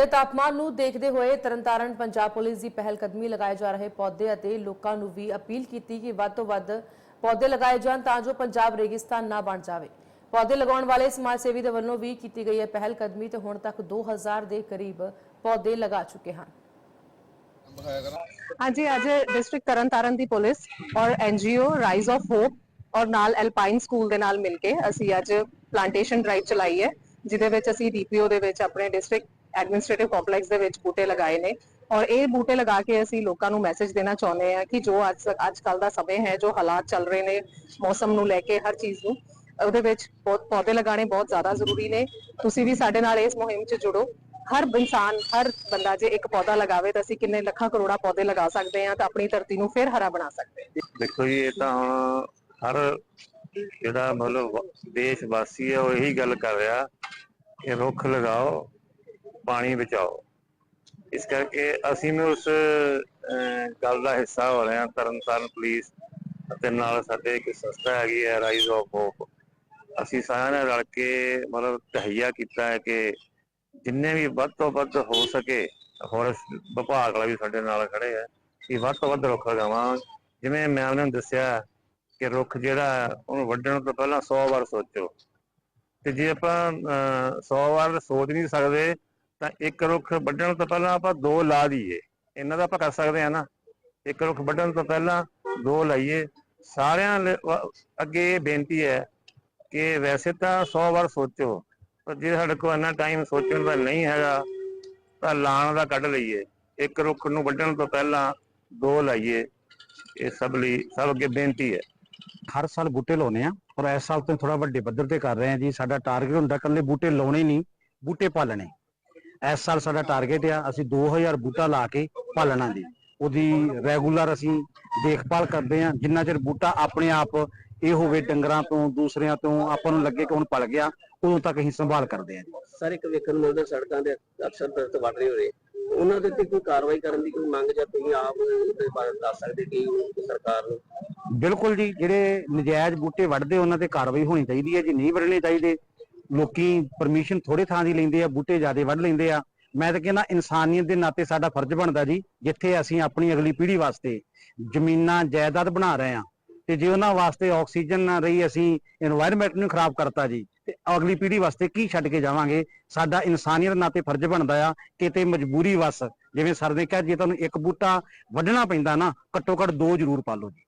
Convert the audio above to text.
ਵੱਧਦੇ ਤਾਪਮਾਨ ਨੂੰ ਦੇਖਦੇ ਹੋਏ ਤਰਨਤਾਰਨ ਪੰਜਾਬ ਪੁਲਿਸ ਦੀ ਪਹਿਲ ਕਦਮੀ ਲਗਾਏ ਜਾ ਰਹੇ ਪੌਦੇ ਅਤੇ ਲੋਕਾਂ ਨੂੰ ਵੀ ਅਪੀਲ ਕੀਤੀ ਕਿ ਵੱਧ ਤੋਂ ਵੱਧ ਪੌਦੇ ਲਗਾਏ ਜਾਣ ਤਾਂ ਜੋ ਪੰਜਾਬ ਰੇਗਿਸਤਾਨ ਨਾ ਬਣ ਜਾਵੇ। ਪੌਦੇ ਲਗਾਉਣ ਵਾਲੇ ਸਮਾਜ ਸੇਵੀ ਦੇ ਵੱਲੋਂ ਵੀ ਕੀਤੀ ਗਈ ਹੈ ਪਹਿਲ ਕਦਮੀ ਤੇ ਹੁਣ ਤੱਕ 2000 ਦੇ ਕਰੀਬ ਪੌਦੇ ਲਗਾ ਚੁੱਕੇ ਹਨ। ਹਾਂਜੀ, ਅੱਜ ਡਿਸਟ੍ਰਿਕਟ ਤਰਨਤਾਰਨ ਦੀ ਪੁਲਿਸ ਔਰ ਐਨਜੀਓ ਰਾਈਜ਼ ਆਫ ਹੋਪ ਔਰ ਨਾਲ ਐਲਪਾਈਨ ਸਕੂਲ ਦੇ ਨਾਲ ਮਿਲ ਕੇ ਅਸੀਂ ਅੱਜ ਪਲਾਂਟੇਸ਼ਨ ਡਰਾਈਵ ਚਲਾਈ ਹੈ, ਜਿਹਦੇ ਵਿੱਚ ਅਸੀਂ ਡੀਪੀਓ ਦੇ ਵਿੱਚ ਆਪਣੇ ਡਿਸਟ੍ਰਿਕਟ ਐਡਮਿਨਿਸਟ੍ਰੇਟਿਵ ਕੰਪਲੈਕਸ ਦੇ ਵਿੱਚ ਬੂਟੇ ਲਗਾਏ ਨੇ ਔਰ ਇਹ ਬੂਟੇ ਲਗਾ ਕੇ ਅਸੀਂ ਲੋਕਾਂ ਨੂੰ ਮੈਸੇਜ ਦੇਣਾ ਚਾਹੁੰਦੇ ਹਾਂ ਕਿ ਜੋ ਅੱਜ ਅੱਜ ਕੱਲ ਦਾ ਸਮੇਂ ਹੈ, ਜੋ ਹਾਲਾਤ ਚੱਲ ਰਹੇ ਨੇ, ਮੌਸਮ ਨੂੰ ਲੈ ਕੇ ਹਰ ਚੀਜ਼ ਨੂੰ, ਉਹਦੇ ਵਿੱਚ ਬਹੁਤ ਪੌਦੇ ਲਗਾਉਣੇ ਬਹੁਤ ਜ਼ਿਆਦਾ ਜ਼ਰੂਰੀ ਨੇ। ਤੁਸੀਂ ਵੀ ਸਾਡੇ ਨਾਲ ਇਸ ਮੁਹਿੰਮ 'ਚ ਜੁੜੋ। ਹਰ ਇਨਸਾਨ, ਹਰ ਬੰਦਾ ਜੇ ਇੱਕ ਪੌਦਾ ਲਗਾਵੇ ਤਾਂ ਅਸੀਂ ਕਿੰਨੇ ਲੱਖਾਂ ਕਰੋੜਾਂ ਪੌਦੇ ਲਗਾ ਸਕਦੇ ਹਾਂ ਤਾਂ ਆਪਣੀ ਧਰਤੀ ਨੂੰ ਫਿਰ ਹਰਾ ਬਣਾ ਸਕਦੇ ਹਾਂ। ਦੇਖੋ ਜੀ, ਇਹ ਤਾਂ ਹਰ ਜਿਹੜਾ ਮਤਲਬ ਦੇਸ਼ ਵਾਸੀ ਹੈ ਉਹ ਇਹੀ ਗੱਲ ਕਰ ਰਿਹਾ ਕਿ ਰੁੱਖ ਲਗਾਓ ਪਾਣੀ ਬਚਾਓ। ਇਸ ਕਰਕੇ ਅਸੀਂ ਵੀ ਉਸ ਗੱਲ ਦਾ ਹਿੱਸਾ ਹੋ ਰਹੇ ਹਾਂ। ਤਰਨਤਾਰਨ ਪੁਲਿਸ ਅਤੇ ਨਾਲ ਸਾਡੇ ਇੱਕ ਸੰਸਥਾ ਹੈਗੀ ਹੈ ਰਾਈਜ਼ ਆਫ ਹੋਪ ਅਸੀਂ ਸਾਰਿਆਂ ਨੇ ਰਲ ਕੇ ਮਤਲਬ ਤਹਈਆ ਕੀਤਾ ਹੈ ਕਿ ਜਿੰਨੇ ਵੀ ਵੱਧ ਤੋਂ ਵੱਧ ਹੋ ਸਕੇ ਫੋਰੈਸਟ ਵਿਭਾਗ ਵਾਲਾ ਵੀ ਸਾਡੇ ਨਾਲ ਖੜੇ ਹੈ ਕਿ ਵੱਧ ਤੋਂ ਵੱਧ ਰੁੱਖ ਲਗਾਵਾਂ ਜਿਵੇਂ ਮੈਂ ਨੇ ਦੱਸਿਆ ਕਿ ਰੁੱਖ ਜਿਹੜਾ ਉਹਨੂੰ ਵੱਢਣ ਤੋਂ ਪਹਿਲਾਂ 100 ਵਾਰ ਸੋਚੋ। ਤੇ ਜੇ ਆਪਾਂ 100 ਵਾਰ ਸੋਚ ਨਹੀਂ ਸਕਦੇ ਤਾਂ ਇੱਕ ਰੁੱਖ ਵੱਢਣ ਤੋਂ ਪਹਿਲਾਂ ਆਪਾਂ ਦੋ ਲਾ ਦਈਏ। ਇਹਨਾਂ ਦਾ ਆਪਾਂ ਕਰ ਸਕਦੇ ਹਾਂ ਨਾ। ਇੱਕ ਰੁੱਖ ਵੱਢਣ ਤੋਂ ਪਹਿਲਾਂ ਦੋ ਲਾਈਏ। ਸਾਰਿਆਂ ਅੱਗੇ ਇਹ ਬੇਨਤੀ ਹੈ ਕਿ ਵੈਸੇ ਤਾਂ 100 ਵਾਰ ਸੋਚੋ, ਪਰ ਜੇ ਸਾਡੇ ਕੋਲ ਇੰਨਾ ਟਾਈਮ ਸੋਚਣ ਦਾ ਨਹੀਂ ਹੈਗਾ, ਤਾਂ ਲਾਣ ਦਾ ਕੱਢ ਲਈਏ। ਇੱਕ ਰੁੱਖ ਨੂੰ ਵੱਢਣ ਤੋਂ ਪਹਿਲਾਂ ਦੋ ਲਾਈਏ। ਇਹ ਸਭ ਲਈ, ਸਭ ਅੱਗੇ ਬੇਨਤੀ ਹੈ। ਹਰ ਸਾਲ ਬੂਟੇ ਲਾਉਨੇ ਆ ਔਰ ਇਸ ਸਾਲ ਤੋਂ ਥੋੜਾ ਵੱਡੇ ਪੱਧਰ ਤੇ ਕਰ ਰਹੇ ਆ ਜੀ। ਸਾਡਾ ਟਾਰਗੇਟ ਹੁੰਦਾ, ਕੱਲੇ ਬੂਟੇ ਲਾਉਣੇ ਨਹੀਂ, ਬੂਟੇ ਪਾਲਣੇ। ਇਸ ਸਾਲ ਸਾਡਾ ਟਾਰਗੇਟ ਆ ਅਸੀਂ 2000 ਬੂਟਾ ਲਾ ਕੇ ਪਾਲਣਾ ਜੀ। ਉਹਦੀ ਰੈਗੂਲਰ ਅਸੀਂ ਦੇਖਭਾਲ ਕਰਦੇ ਆ ਜਿੰਨਾ ਚਿਰ ਬੂਟਾ ਆਪਣੇ ਆਪ ਇਹ ਹੋਵੇ ਡੰਗਰਾਂ ਤੋਂ ਦੂਸਰਿਆਂ ਤੋਂ ਆਪਾਂ ਨੂੰ ਲੱਗੇ ਕਿ ਹੁਣ ਪਲ ਗਿਆ ਉਦੋਂ ਤੱਕ ਅਸੀਂ ਸੰਭਾਲ ਕਰਦੇ ਆ ਸਰ ਇੱਕ ਵੇਖਣ ਨੂੰ ਮਿਲਦਾ ਸੜਕਾਂ ਦੇ ਅਕਸਰ ਦਰਖਤ ਵੱਢ ਰਹੇ ਹੋਏ ਉਹਨਾਂ ਦੇ ਉੱਤੇ ਕੋਈ ਕਾਰਵਾਈ ਕਰਨ ਦੀ ਕੋਈ ਮੰਗ ਜਾਂ ਤੁਸੀਂ ਆਪ ਉਹਦੇ ਬਾਰੇ ਦੱਸ ਸਕਦੇ ਕਿ ਸਰਕਾਰ ਨੂੰ? ਬਿਲਕੁਲ ਜੀ ਜਿਹੜੇ ਨਜਾਇਜ਼ ਬੂਟੇ ਵੱਢਦੇ ਉਹਨਾਂ ਤੇ ਕਾਰਵਾਈ ਹੋਣੀ ਚਾਹੀਦੀ ਹੈ ਜੀ ਨਹੀਂ ਵੱਢਣੇ ਚਾਹੀਦੇ। ਲੋਕੀ ਪਰਮਿਸ਼ਨ ਥੋੜੇ ਥਾਂ ਦੀ ਲੈਂਦੇ ਆ, ਬੂਟੇ ਜ਼ਿਆਦੇ ਵੱਢ ਲੈਂਦੇ ਆ। ਮੈਂ ਤਾਂ ਕਹਿੰਦਾ ਇਨਸਾਨੀਅਤ ਦੇ ਨਾਤੇ ਸਾਡਾ ਫਰਜ਼ ਬਣਦਾ ਜੀ, ਜਿੱਥੇ ਅਸੀਂ ਆਪਣੀ ਅਗਲੀ ਪੀੜ੍ਹੀ ਵਾਸਤੇ ਜ਼ਮੀਨਾਂ, ਜਾਇਦਾਦ ਬਣਾ ਰਹੇ ਆ ਤੇ ਜੇ ਉਹਨਾਂ ਵਾਸਤੇ ਆਕਸੀਜਨ ਨਾ ਰਹੀ, ਅਸੀਂ এনवायरमेंट ਨੂੰ ਖਰਾਬ ਕਰਤਾ ਜੀ, ਤੇ ਅਗਲੀ ਪੀੜ੍ਹੀ ਵਾਸਤੇ ਕੀ ਛੱਡ ਕੇ ਜਾਵਾਂਗੇ? ਸਾਡਾ ਇਨਸਾਨੀਅਤ ਨਾਤੇ ਫਰਜ਼ ਬਣਦਾ ਆ, ਕਿਤੇ ਮਜਬੂਰੀ ਵਸ। ਜਿਵੇਂ ਸਰ ਨੇ ਕਿਹਾ, ਜੇ ਤੁਹਾਨੂੰ ਇੱਕ ਬੂਟਾ ਵੱਢਣਾ ਪੈਂਦਾ ਨਾ ਘੱਟੋ ਘੱਟ ਦੋ ਜ਼ਰੂਰ ਪਾ ਪਾਲੋ ਜੀ।